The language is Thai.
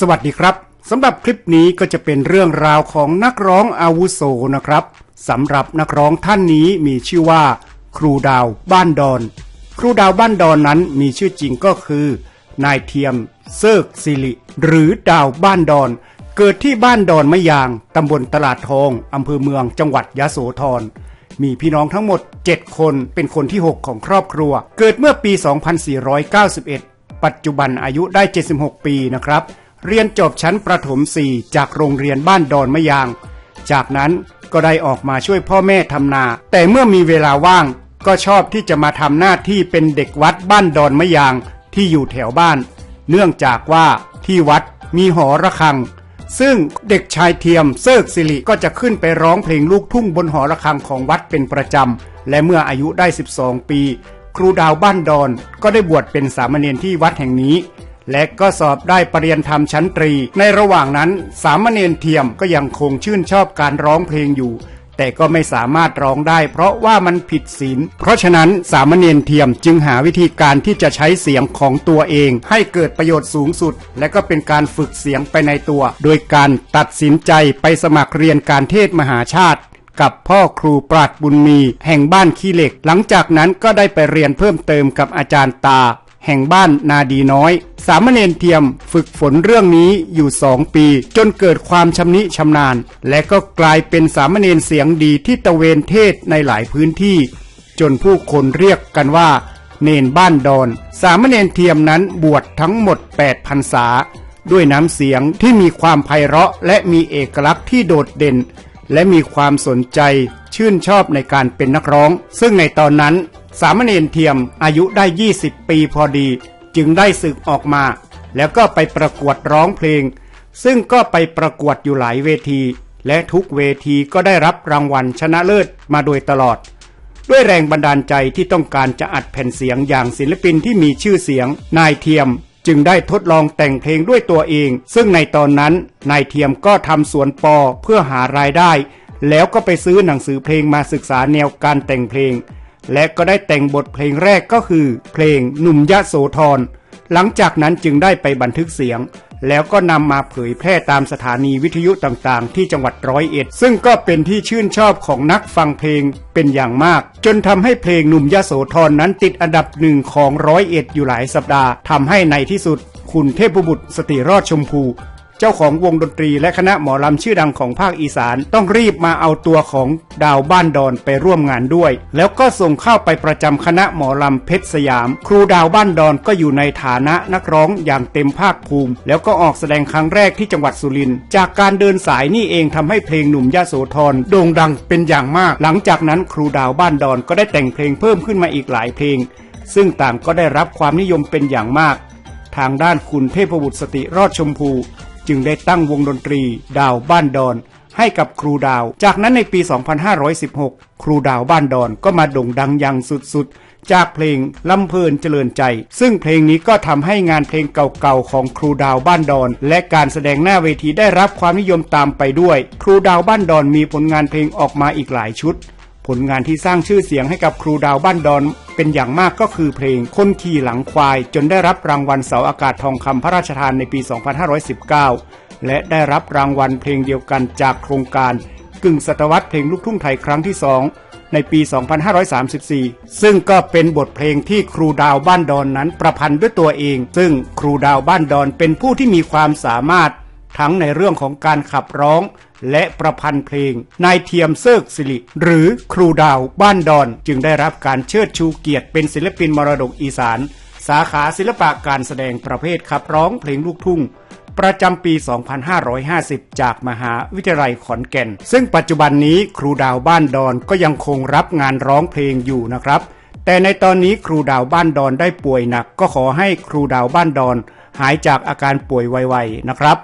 สวัสดีครับสำหรับคลิปนี้ก็จะเป็นเรื่องราวของนักร้องอาวุโสนะครับสำหรับนักร้องท่านนี้มีชื่อว่า ครูดาวบ้านดอน ครูดาวบ้านดอนนั้นมีชื่อจริงก็คือนายเทียมเซิกสิริหรือดาวบ้านดอน เกิดที่บ้านดอนมะยางตำบลตลาดทองอำเภอเมืองจังหวัดยะโสธรมีพี่น้องทั้งหมด 7 คนเป็นคนที่ 6 ของครอบครัว เกิดเมื่อปี 2491 ปัจจุบันอายุได้ 76 ปีนะครับ เรียนจบชั้นประถม4จากโรงเรียนบ้านดอนมะยาง จากนั้นก็ได้ออกมาช่วยพ่อแม่ทำนา แต่เมื่อมีเวลาว่างก็ชอบที่จะมาทำหน้าที่เป็นเด็กวัดบ้านดอนมะยางที่อยู่แถวบ้าน เนื่องจากว่าที่วัดมีหอระฆัง ซึ่งเด็กชายเทียมเซิกสิริก็จะขึ้นไปร้องเพลงลูกทุ่งบนหอระฆังของวัดเป็นประจำ และเมื่ออายุได้ 12 ปี ครูดาวบ้านดอนก็ได้บวชเป็นสามเณรที่วัดแห่งนี้ และก็สอบได้ปรริญญาธรรมชั้นตรี ในระหว่างนั้นสามเณรเทียมก็ยังคงชื่นชอบการร้องเพลงอยู่ แต่ก็ไม่สามารถร้องได้ เพราะว่ามันผิดศีล เพราะฉะนั้นสามเณรเทียมจึงหาวิธีการที่จะใช้เสียงของตัวเอง ให้เกิดประโยชน์สูงสุด และก็เป็นการฝึกเสียงไปในตัว โดยการตัดสินใจไปสมัครเรียนการเทศมหาชาติกับพ่อครูปราดบุญมี แห่งบ้านขี้เหล็ก หลังจากนั้นก็ได้ไปเรียนเพิ่มเติมกับอาจารย์ตา แห่งบ้านนาดีน้อย สามเณรเทียมฝึกฝนเรื่องนี้อยู่สองปี จนเกิดความชำนิชำนาญ และก็กลายเป็นสามเณรเสียงดีที่ตะเวนเทศในหลายพื้นที่ จนผู้คนเรียกกันว่า เนนบ้านดอน สามเณรเทียมนั้นบวชทั้งหมด8พรรษา ด้วยน้ำเสียงที่มีความไพเราะและมีเอกลักษณ์ที่โดดเด่น และมีความสนใจชื่นชอบในการเป็นนักร้อง ซึ่งในตอนนั้น สามเณรเทียมอายุได้ 20 ปีพอดี จึงได้สึกออกมา แล้วก็ไปประกวดร้องเพลง ซึ่งก็ไปประกวดอยู่หลายเวที และทุกเวทีก็ได้รับรางวัลชนะเลิศมาโดยตลอด ด้วยแรงบันดาลใจที่ต้องการจะอัดแผ่นเสียงอย่างศิลปินที่มีชื่อเสียง นายเทียมจึงได้ทดลองแต่งเพลงด้วยตัวเอง ซึ่งในตอนนั้นนายเทียมก็ทำสวนปอเพื่อหารายได้ แล้วก็ไปซื้อหนังสือเพลงมาศึกษาแนวการแต่งเพลง และก็ได้แต่งบทเพลงแรกก็คือ เพลงหนุ่มยะโสธร หลังจากนั้นจึงได้ไปบันทึกเสียง แล้วก็นำมาเผยแพร่ตามสถานีวิทยุต่างๆ ที่จังหวัดร้อยเอ็ด ซึ่งก็เป็นที่ชื่นชอบของนักฟังเพลงเป็นอย่างมาก จนทำให้เพลงหนุ่มยะโสธรนั้นติดอันดับหนึ่งของร้อยเอ็ดอยู่หลายสัปดาห์ทำให้ในที่สุดคุณเทพบุตรสติรอดชมพู จ้าของวงดนตรีและคณะหมอลำชื่อดังของภาคอีสานต้องรีบมาเอาตัวของดาวบ้านดอนไปร่วมงานด้วย แล้วก็ส่งเข้าไปประจำคณะหมอลำเพชรสยาม ครูดาวบ้านดอนก็อยู่ในฐานะนักร้องอย่างเต็มภาคภูมิ แล้วก็ออกแสดงครั้งแรกที่จังหวัดสุรินทร์จากการเดินสายนี่เองทำให้เพลงหนุ่มยะโสธรโด่งดังเป็นอย่างมาก หลังจากนั้นครูดาวบ้านดอนก็ได้แต่งเพลงเพิ่มขึ้นมาอีกหลายเพลง ซึ่งต่างก็ได้รับความนิยมเป็นอย่างมาก ทางด้านคุณเทพบุตรสติรอดชมพู จึงได้ตั้งวงดนตรี ดาวบ้านดอน ให้กับครูดาว จากนั้นในปี 2516 ครูดาวบ้านดอนก็มาโด่งดังอย่างสุดๆ จากเพลงลำเพลินเจริญใจ ซึ่งเพลงนี้ก็ทำให้งานเพลงเก่าๆของครูดาวบ้านดอน และการแสดงหน้าเวทีได้รับความนิยมตามไปด้วย ครูดาวบ้านดอนมีผลงานเพลงออกมาอีกหลายชุด ผลงานที่สร้างชื่อเสียงให้กับครูดาวบ้านดอน เป็นอย่างมากก็คือเพลงคนขี่หลังควาย จนได้รับรางวัลเสาอากาศทองคำพระราชทานในปี 2519 และได้รับรางวัลเพลงเดียวกันจากโครงการ กึ่งศตวรรษเพลงลูกทุ่งไทยครั้งที่2ในปี 2534 ซึ่งก็เป็นบทเพลงที่ครูดาวบ้านดอนนั้นประพันธ์ด้วยตัวเอง ซึ่งครูดาวบ้านดอนเป็นผู้ที่มีความสามารถทั้งในเรื่องของการขับร้อง และประพันธ์เพลง นายเทียมเซิกสิริ หรือครูดาวบ้านดอน จึงได้รับการเชิดชูเกียรติเป็นศิลปินมรดกอีสาน สาขาศิลปะการแสดงประเภทขับร้องเพลงลูกทุ่งประจำปี 2550 จากมหาวิทยาลัยขอนแก่น ซึ่งปัจจุบันนี้ครูดาวบ้านดอนก็ยังคงรับงานร้องเพลงอยู่นะครับ แต่ในตอนนี้ครูดาวบ้านดอนได้ป่วยหนัก ก็ขอให้ครูดาวบ้านดอน หายจากอาการป่วยไวๆนะครับ